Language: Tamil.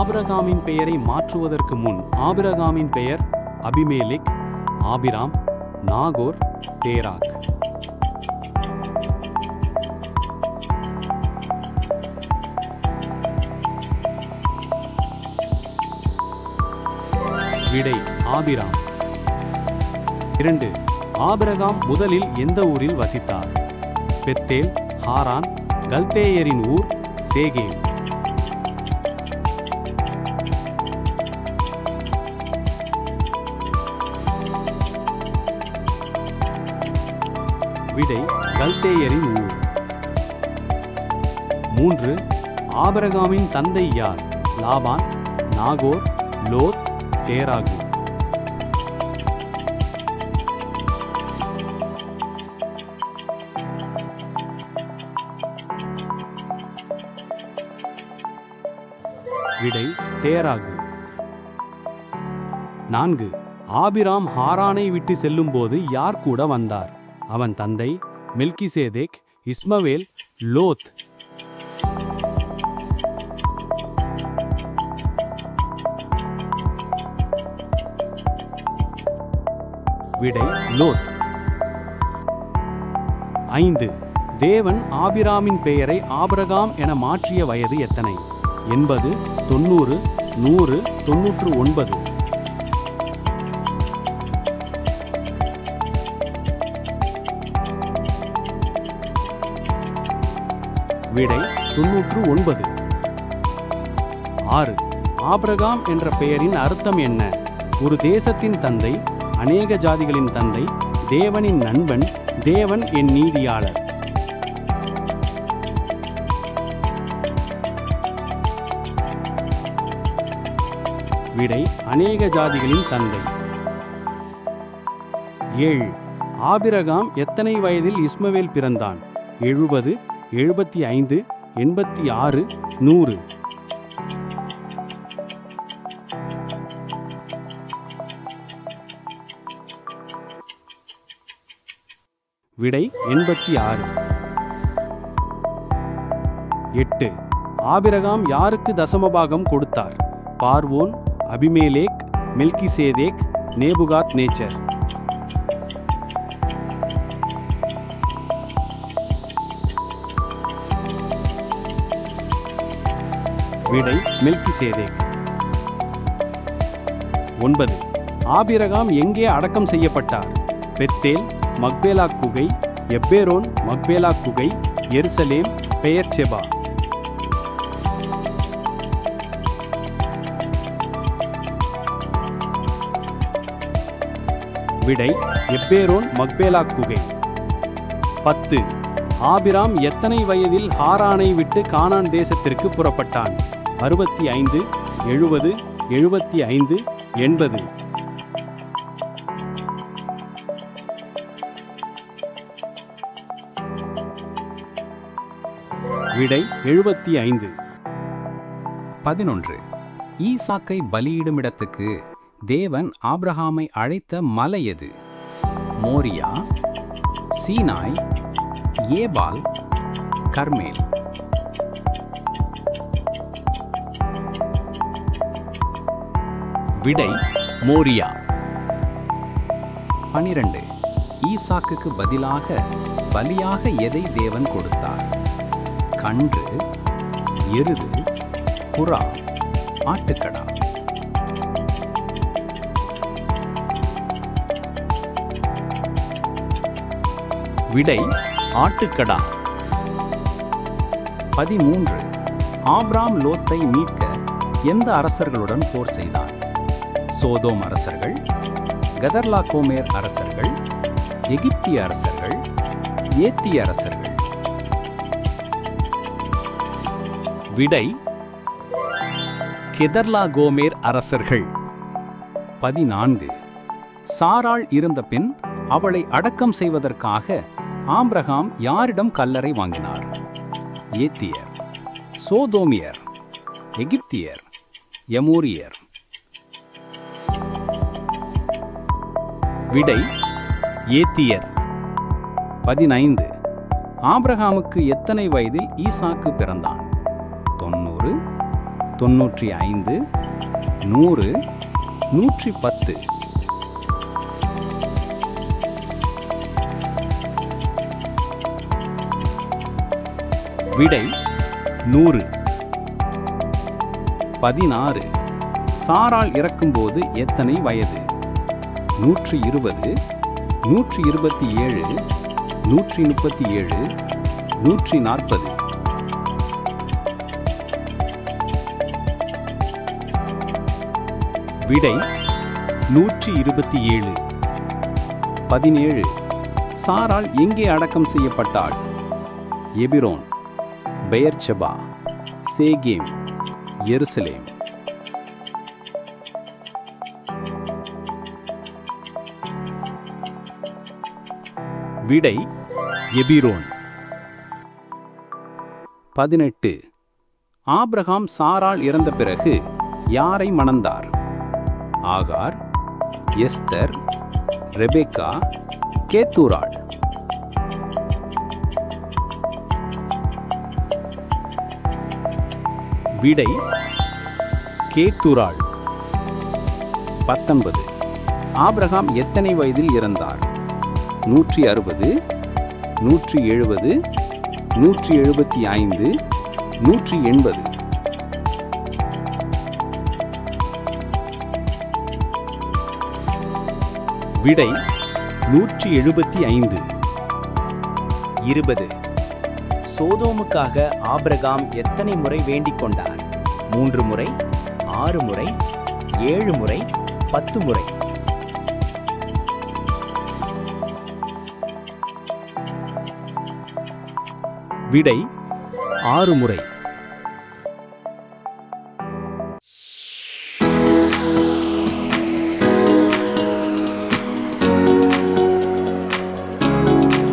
ஆபிரகாமின் பெயரை மாற்றுவதற்கு முன் ஆபிரகாமின் பெயர் அபிமேலிக் ஆபிராம் நாகோர் தேராக். விடை ஆபிராம். இரண்டு ஆபிரகாம் முதலில் எந்த ஊரில் வசித்தார்? பெத்தேல் ஹாரான் கல்தேயரின் ஊர் சேகேம் விடை கல்தேயரின் ஊர். மூன்று ஆபரகாமின் தந்தை யார்? லாபான் நாகோர் லோத் தேராகு. விடை தேராகு. நான்கு ஆபிராம் ஹாரானை விட்டு செல்லும்போது யார் கூட வந்தார்? அவன் தந்தை மில்கிசேதேக் இஸ்மவேல் லோத். விடை லோத். ஐந்து. தேவன் ஆபிராமின் பெயரை ஆபிரகாம் என மாற்றிய வயது எத்தனை? எண்பது தொண்ணூறு நூறு தொன்னூற்று ஒன்பது. விடை தொன்னூற்று ஒன்பது. ஆறு. ஆப்ரகாம் என்ற பெயரின் அர்த்தம் என்ன? ஒரு தேசத்தின் தந்தை அநேக ஜாதிகளின் தந்தை தேவனின் நண்பன் தேவன் என் நீதியாளர். விடை அநேக ஜாதிகளின் தந்தை. ஏழு. ஆபிரகாம் எத்தனை வயதில் இஸ்மவேல் பிறந்தான்? எழுபது எழுபத்தி ஐந்து எண்பத்தி ஆறு நூறு. விடை எண்பத்தி ஆறு. எட்டு. ஆபிரகாம் யாருக்கு தசமபாகம் கொடுத்தார்? பார்வோன் அபிமேலேக் மெல்கிசேதேக் நேபுகாத் நேச்சர் விடை மெல்கிசேதேக் ஒன்பது. ஆபிரகாம் எங்கே அடக்கம் செய்யப்பட்டார்? பெத்தேல் மக்பேலா குகை எப்பேரோன் மக்பேலா குகை எருசலேம் பெயர் செபா விடை எப்பேரோன் மக்பேலா குகை. பத்து. ஆபிராம் எத்தனை வயதில் ஹாரானை விட்டு கானான் தேசத்திற்கு புறப்பட்டான்? அறுபத்தி ஐந்து எழுபது எழுபத்தி ஐந்து எண்பது. விடை எழுபத்தி ஐந்து. பதினொன்று. ஈசாக்கை பலியிடும் இடத்துக்கு தேவன் ஆப்ரஹாமை அழைத்த மலை எது? மோரியா சீனாய் ஏபால் கர்மேல். விடை மோரியா. பனிரெண்டு. ஈசாக்குக்கு பதிலாக பலியாக எதை தேவன் கொடுத்தார்? கன்று எருது புறா ஆட்டுக்கடா. விடை ஆட்டுக்கடா. பதிமூன்று. ஆப்ராம் லோத்தை மீட்க எந்த அரசர்களுடன் போர் செய்தான் சோதோம் அரசர்கள் கதர்லா கோமேர் அரசர்கள் எகிப்திய அரசர்கள் ஏத்திய அரசர்கள். விடை கெதர்லா கோமேர் அரசர்கள். பதினான்கு. சாராள் இருந்த பின் அவளை அடக்கம் செய்வதற்காக ஆம்பிரகாம் யாரிடம் கல்லறை வாங்கினார்? ஏத்தியர் சோதோமியர் எகிப்தியர் எமோரியர் விடை ஏத்தியர். பதினைந்து. ஆப்ரஹாமுக்கு எத்தனை வயதில் ஈசாக்கு பிறந்தான்? தொண்ணூறு தொன்னூற்றி ஐந்து நூறு நூற்றி பத்து. விடை நூறு. பதினாறு. சாரால் இறக்கும்போது எத்தனை வயது? நூற்றி இருபது நூற்றி இருபத்தி ஏழு நூற்றி முப்பத்தி ஏழு நூற்றி நாற்பது விடை நூற்றி இருபத்தி ஏழு பதினேழு. சாரால் எங்கே அடக்கம் செய்யப்பட்டாள்? எபிரோன் பெயர்ச்செபா சேகேம் எருசலேம். விடை எபிரோன். பதினெட்டு. ஆப்ரஹாம் சாரால் இறந்த பிறகு யாரை மணந்தார்? Hagar Esther Rebekah Keturah. விடை கேத்துராள். பத்தொன்பது. ஆப்ரஹாம் எத்தனை வயதில் இறந்தார்? நூற்றி அறுபது நூற்றி எழுபது நூற்றி எழுபத்தி ஐந்து நூற்றி எண்பது. விடை நூற்றி எழுபத்தி ஐந்து. இருபது. சோதோமுக்காக ஆபிரகாம் எத்தனை முறை வேண்டிக் கொண்டார்? மூன்று முறை ஆறு முறை ஏழு முறை பத்து முறை. விடை ஆறு முறை.